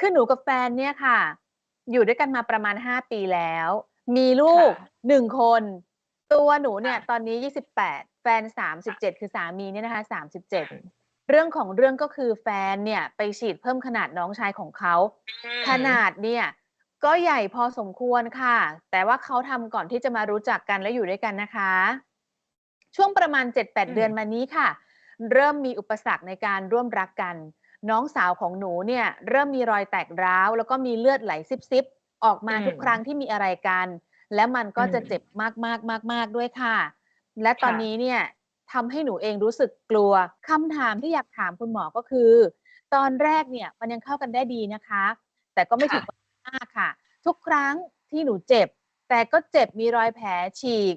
คือหนูกับแฟนเนี่ยค่ะ อยู่ด้วยกันมาประมาณ5ปีแล้ว มีลูกค่ะ1คน ตัวหนูเนี่ยค่ะตอนนี้28แฟน37คือสามีเนี่ยนะคะ37เรื่องของเรื่องก็คือแฟนเนี่ยไปฉีดเพิ่มขนาดน้องชายของเขาอืมขนาดเนี่ย ก็ใหญ่พอสมควรค่ะ แต่ว่าเขาทำก่อนที่จะมารู้จักกันและอยู่ด้วยกันนะคะ ช่วงประมาณอื7-8 เดือนมมานี้ค่ะ เริ่มมีอุปสรรคในการร่วมรักกัน น้องสาวของหนูเนี่ยเริ่มมีรอยแตกร้าว แล้วก็มีเลือดไหลซิบๆออกอืมาทุกครั้งมที่มีอะไรกัน และมันอืก็จะมเจ็บมากๆๆๆด้วยค่ะ และตอค่นะนี้เนี่ยทำให้หนูเองรู้สึกกลัวคำถามที่อยากถามคุณหมอก็คือ ตอนแรกเนี่ยมันยังเข้ากันได้ดีนะคะ แต่ก็ไม่ค่ถึะงกับมากค่ะ ทุกครั้งที่หนูเจ็บ แต่ก็เจ็บมีรอยแผลฉีก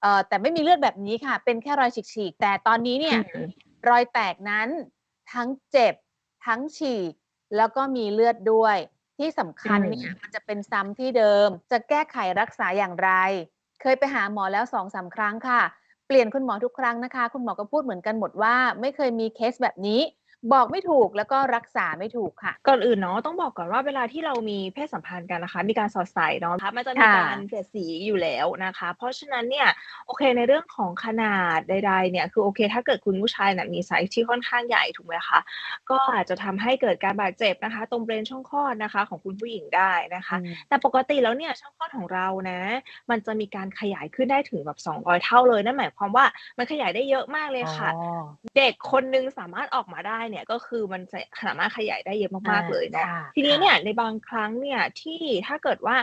เอ่อแต่ไม่มีเลือดแบบนี้ค่ะ เป็นแค่รอยฉีกๆแต่ตอนนี้อืเนี่ยมรอยแตกนั้นทั้งเจ็บ ทั้งฉีกแล้วก็มีเลือดด้วย ที่สำอืคัญมเนี่ยมันจะเป็นซ้ำที่เดิม จะแก้ไขรักษาอย่างไร เคยไปหาหมอแล้ว2-3ครั้งค่ะ เปลี่ยนคุณหมอทุกครั้งนะคะ คุณหมอก็พูดเหมือนกันหมดว่า ไม่เคยมีเคสแบบนี้ บอกไม่ถูกแล้วก็รักษาไม่ถูกค่ะ ก่อนอื่นเนาะต้องบอกก่อนว่าเวลาที่เรามีเพศสัมพันธ์กันนะคะ มีการสอดใส่เนาะมันจะมีค่ะการเสียดสีอยู่แล้วนะคะ เพราะฉะนั้นเนี่ยโอเคในเรื่องของขนาดใดๆเนี่ยคือโอเค ถ้าเกิดคุณผู้ชายน่ะมีไซซ์ที่ค่อนข้างใหญ่ถูกไหมคะก็อาจจะทำให้เกิดการบาดเจ็บนะคะ ตรงบริเวณช่องคลอดนะคะ ของคุณผู้หญิงได้นะอืคะมแต่ปกติแล้วเนี่ยช่องคลอดของเรานะ มันจะมีการขยายขึ้นได้ถึงแบบ200เท่าเลยนั่นหมายความว่ามันขยายได้เยอะมากเลยอ๋อค่ะ เด็กคนหนึ่งสามารถออกมาได้เนี่ยก็คือมันจะสามารถขยายได้เยอะอามากๆเลยเนาะค่ะทีนี้ค่ะเนี่ยในบางครั้งเนี่ยที่ถ้าเกิดว่า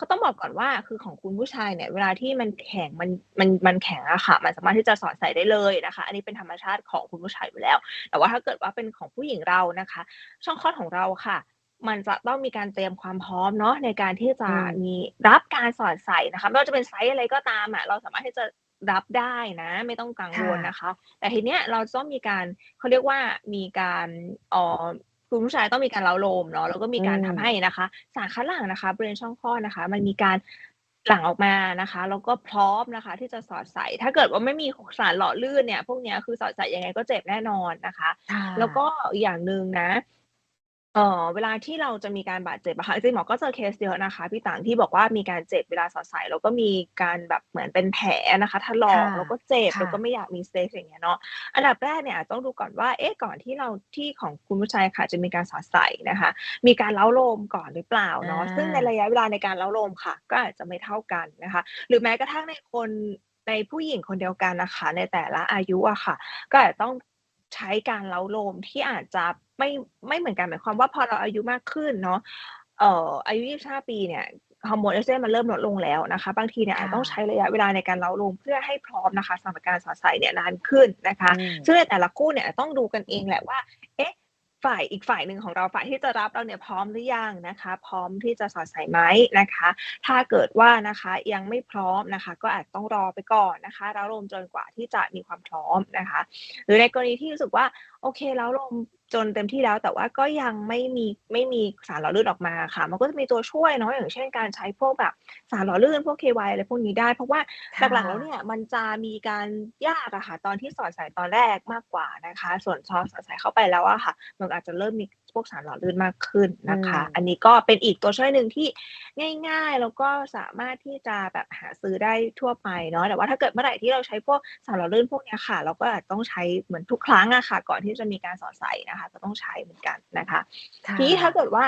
ก็ต้องบอกก่อนว่าคือของคุณผู้ชายเนี่ยเวลาที่มันแข็งมันมันมันแข็งอะค่ะ มันสามารถที่จะสอดใส่ได้เลยนะคะ อันนี้เป็นธรรมชาติของคุณผู้ชายอยู่แล้ว แต่ว่าถ้าเกิดว่าเป็นของผู้หญิงเรานะคะ ช่องคลอดของเราค่ะมันจะต้องมีการเตรียมความพร้อมเนาะในการที่จะอืมมีรับการสอดใส่นะคะไม่ว่าจะเป็นไซซ์อะไรก็ตามอะเราสามารถที่จะ รับได้นะ ไม่ต้องกังค่วะลนะคะ แต่ทีเนี้ยเราจะต้องมีการเขาเรียกว่ามีการเอ่อคุณผู้ชายต้องมีการเล้าโลมเนาะแล้วก็มีอืการทำมให้นะคะ สารคัดหลั่งนะคะบริเวณช่องคลอดนะคะ มันมีการหลั่งออกมานะคะแล้วก็พร้อมนะคะ ที่จะสอดใส่ ถ้าเกิดว่าไม่มีสารหล่อลื่นเนี่ย พวกเนี้ยคือสอดใส่ยังไงก็เจ็บแน่นอนนะคะค่แล้วก็ะอีกอย่างหนึ่งนะ เอ่อเวลาที่เราจะมีการบาดเจ็บอะค่ะจริงๆหมอก็เจอเคสเยอะนะคะพี่ต่างที่บอกว่ามีการเจ็บเวลาสอดใส่แล้วก็มีการแบบเหมือนเป็นแผลนะคะถลอค่ะกแล้วก็เจ็บค่แล้วก็ะไม่อยากมีเซ็กส์อย่างเงี้ยเนาะอันดับแรกเนี่ยอาจต้องดูก่อนว่าเอ๊ะก่อนที่เราที่ของคุณผู้ชายค่ะจะมีการสอดใส่นะคะ มีการเล้าโลมก่อนหรือเปล่าอาเนาะซึ่งในระยะเวลาในการเล้าโลมค่ะ ก็อาจจะไม่เท่ากันนะคะ หรือแม้กระทั่งในคนในผู้หญิงคนเดียวกันน่ะค่ะในแต่ละอายุอะค่ะ ก็อาจจะต้อง ใช้การเล้าโลมที่อาจจะไม่ไม่เหมือนกันหมายความว่าพอเราอายุมากขึ้นเนาะเอ่ออายุ 25 ปีเนี่ยฮอร์โมนเอสโตรเจนมันเริ่มลดลงแล้วนะคะ บางทีเนี่ยอาจค่จะต้องใช้ะระยะเวลาในการเล้าโลมเพื่อให้พร้อมนะคะสำหรับการสอดใส่เนี่ยนานขึ้นนะคะอืมซึ่งในแต่ละคู่เนี่ยอาจต้องดูกันเองแหละว่า เอ๊ะ ฝ่ายอีกฝ่ายหนึ่งของเราฝ่ายที่จะรับเราเนี่ยพร้อมหรือยังนะคะ พร้อมที่จะสอดใส่ไหมนะคะ ถ้าเกิดว่านะคะยังไม่พร้อมนะคะ ก็อาจต้องรอไปก่อนนะคะแล้วลมจนกว่าที่จะมีความพร้อมนะคะ หรือในกรณีที่รู้สึกว่าโอเคแล้วลม จนเต็มที่แล้วแต่ว่าก็ยังไม่มีไม่มีสารหล่อลื่นออกมาค่ะ มันก็จะมีตัวช่วยเนาะอย่างเช่นการใช้พวกแบบสารหล่อลื่นพวก KY อะไรพวกนี้ได้ เพราะว่าค่หลักๆแล้วะเนี่ยมันจะมีการยากอะค่ะตอนที่สอดใส่ตอนแรกมากกว่านะคะ ส่วนพอสอดใส่เข้าไปแล้วอะค่ะ มันอาจจะเริ่มมี พวกสารหล่อลื่นมากขึ้นอืนะคะ อันมนี้ก็เป็นอีกตัวช่วยหนึ่งที่ง่าย ๆ แล้วก็สามารถที่จะแบบหาซื้อได้ทั่วไปเนาะแต่ว่าถ้าเกิดเมื่อไหร่ที่เราใช้พวกสารหล่อลื่นพวกเนี้ยค่ะ เราก็อาจต้องใช้เหมือนทุกครั้งอะค่ะ ก่อนที่จะมีการสอดใส่นะคะ ก็ต้องใช้เหมือนกันนะคะค่ทีนี้ถ้าะเกิดว่า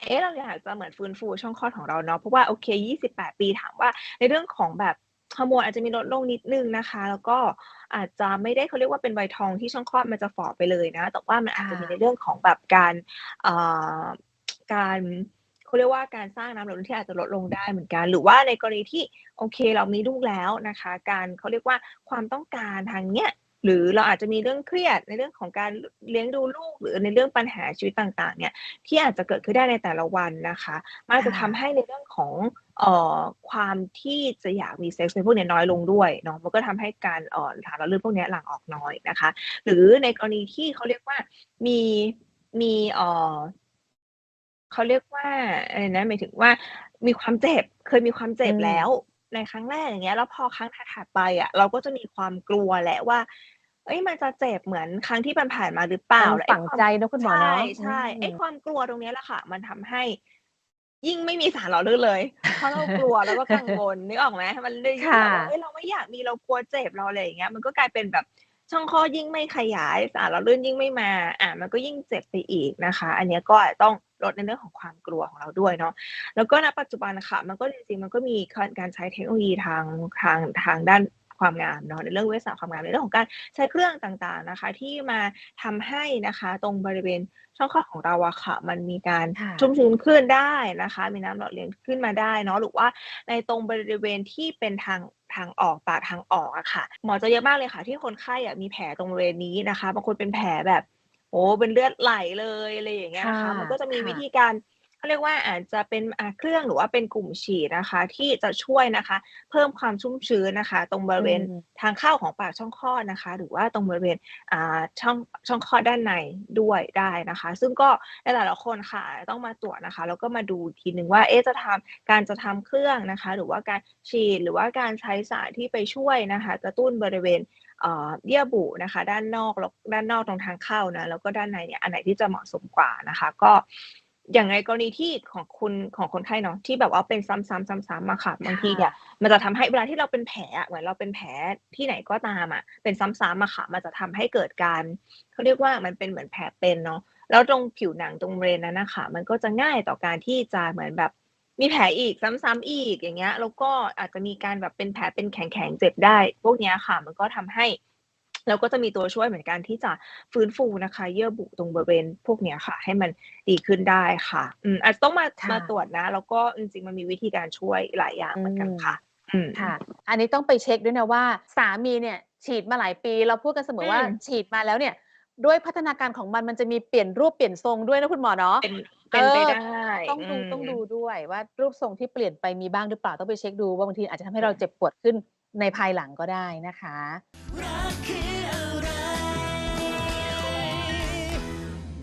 เอ๊ะเราอยากจะเหมือนฟื้นฟูช่องคลอดของเราเนาะเพราะว่าโอเค 28 ปีถามว่าในเรื่องของแบบฮอร์โมนอาจจะมีลดลงนิดหนึ่งนะคะ แล้วก็ อาจจะไม่ได้เขาเรียกว่าเป็นวัยทองที่ช่องคลอดมันจะฝ่อไปเลยนะ แต่ว่ามันอาจค่จะมีในะเรื่องของแบบการเอ่อการเขาเรียกว่าการสร้างน้ำหล่อลื่นที่อาจจะลดลงได้เหมือนกัน หรือว่าในกรณีที่โอเคเรามีลูกแล้วนะคะ การเขาเรียกว่าความต้องการทางเนี้ย หรือเราอาจจะมีเรื่องเครียดในเรื่องของการลเลี้ยงดูลูกหรือในเรื่องปัญหาชีวิตต่างๆ เนี่ยที่อาจจะเกิดขึ้นได้ในแต่ละวันนะคะมันอาจค่จะทำะให้ในเรื่องของเอ่อความที่จะอยากมีเซ็กส์ในพวกเนี้ยน้อยลงด้วยเนาะมันก็ทำให้การเอ่อสารหล่อลื่นพวกเนี้ยหลั่งออกน้อยนะคะ หรือในกรณีที่เขาเรียกว่ามีมีเอ่อเขาเรียกว่าอะไรนะหมายถึงว่ามีความเจ็บเคยมีความเจ็อืบแล้มว ในครั้งแรกอย่างเงี้ย แล้วพอครั้งถัด ๆ ไปอะ เราก็จะมีความกลัวแหละว่า เอ้ยมันจะเจ็บเหมือนครั้งที่ผ่าน ๆ มาหรือเปล่ามันและไอ้ฝังความใจเนาะคุณหมอใช่เนาะใช่อืไอ้มความกลัวตรงเนี้ยแหละค่ะ มันทำให้ ยิ่งไม่มีสารหล่อลื่นเลย เพราะเรากลัว แล้วก็กังวล นึกออกไหม มันเลยยิ่งค่ะแบบว่า เอ้ยเราไม่อยากมี เรากลัวเจ็บ เราอะไรอย่างเงี้ย มันก็กลายเป็นแบบช่องคลอดยิ่งไม่ขยาย สารหล่อลื่นยิ่งไม่มาอ่ามันก็ยิ่งเจ็บไปอีกนะคะ อันเนี้ยก็อาจต้อง ลดในเรื่องของความกลัวของเราด้วยเนาะแล้วก็ณปัจจุบันค่ะมันก็จริงๆมันก็มีการใช้เทคโนโลยีทางทางทางด้านความงามเนาะในเรื่องเวชศาสตร์ความงามในเรื่องของการใช้เครื่องต่างๆนะคะ ที่มาทำให้นะคะตรงบริเวณช่องคลอดของเราอะค่ะ มันมีการค่ะชุ่มชื้นขึ้นได้นะคะ มีน้ำหล่อเลี้ยงขึ้นมาได้เนาะหรือว่าในตรงบริเวณที่เป็นทางทางออกปากทางออกอะค่ะ หมอเจะเยอะมากเลยค่ะ ที่คนไข้อะมีแผลตรงบริเวณนี้นะคะบางคนเป็นแผลแบบ โอ้เป็นเลือดไหลเลยอะไรอย่างเงี้ยนะคะค่ะมันก็จะมีค่ะ วิธีการ เขาเรียกว่าอาจจะเป็นอ่าเครื่องหรือว่าเป็นกลุ่มฉีดนะคะ ที่จะช่วยนะคะ เพิ่มความชุ่มชื้นนะคะ ตรงบริเวณอืมทางเข้าของปากช่องคลอดนะคะ หรือว่าตรงบริเวณอ่าช่องช่องคลอดด้านในด้วยได้นะคะ ซึ่งก็ในแต่ละคนค่ะต้องมาตรวจนะคะ แล้วก็มาดูอีกทีหนึ่งว่าเอ๊ะจะทำการจะทำเครื่องนะคะ หรือว่าการฉีดหรือว่าการใช้สารที่ไปช่วยนะคะ กระตุ้นบริเวณเอ่อเยื่อบุนะคะ ด้านนอกแล้วด้านนอกตรงทางเข้านะแล้วก็ด้านในเนี่ยอันไหนที่จะเหมาะสมกว่านะคะ ก็ อย่างในกรณีที่ของคุณของคนไข้เนาะที่แบบว่าเป็นซ้ำๆซ้ำๆอะค่ะบางทีเนี่ยมันจะทำให้เวลาที่เราเป็นแผลอะเหมือนเราเป็นแผลที่ไหนก็ตามอะเป็นซ้ำๆอะค่ะมันจะทำให้เกิดการเขาเรียกว่ามันเป็นเหมือนแผลเป็นเนาะแล้วตรงผิวหนังตรงบริเวณนั้นนะคะมันก็จะง่ายต่อการที่จะเหมือนแบบมีแผลอีกซ้ำๆอีกอย่างเงี้ยแล้วก็อาจจะมีการแบบเป็นแผลเป็นแข็งๆเจ็บได้ พวกเนี้ยค่ะ มันก็ทำให้ เราก็จะมีตัวช่วยเหมือนกันที่จะฟื้นฟูนะคะ เยื่อบุตรงบริเวณพวกเนี้ยค่ะ ให้มันดีขึ้นได้ค่ะ อืมอาจจะต้องมาค่ะมาตรวจนะ แล้วก็จริงๆมันมีวิธีการช่วยหลายอย่างเหมือนกันค่ะอืมค่ะ อันนี้ต้องไปเช็คด้วยนะว่า สามีเนี่ย ฉีดมาหลายปี เราพูดกันเสมอว่าอืมฉีดมาแล้วเนี่ย ด้วยพัฒนาการของมันมันจะมีเปลี่ยนรูปเปลี่ยนทรงด้วยนะคุณหมอเนาะเป็นเป็นไปเออได้ต้องดูมต้องดูด้วยว่ารูปทรงที่เปลี่ยนไปมีบ้างหรือเปล่าต้องไปเช็คดูว่าบางทีอาจจะทำให้เราเจ็บปวดขึ้นในภายหลังก็ได้นะคะรักคือ